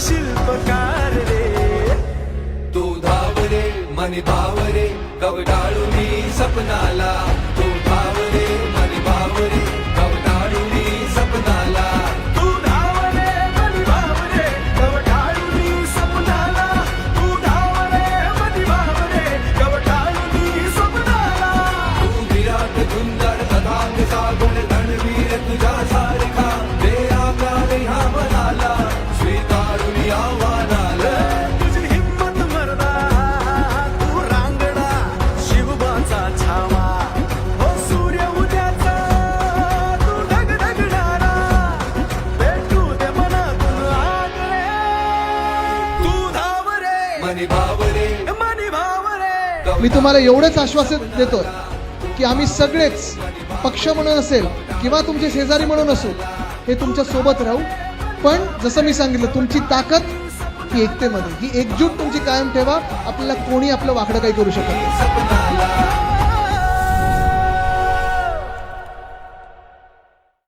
शिल्पकार रे. तू धावरे मनी भावरे कवडाळूनी सपनाला. तू धावरे मनी भावरे कवडाळूनी सपनाला. तू धावरे मनी भावरे कवटाळूनी सपनाला. तू धावरे मनी भावरे कवटाळूनी सपनाला. तू विराट सुंदर तथांग सागुण मी तुम्हाला एवढंच आश्वासन देतो की आम्ही सगळेच पक्ष म्हणून असेल किंवा तुमचे शेजारी म्हणून असो हे तुमच्यासोबत राहू. पण जसं मी सांगितलं तुमची ताकद ही एकतेमध्ये ही एकजूट तुमची कायम ठेवा. आपल्याला कोणी आपलं वाकडं काही करू शकत नाही.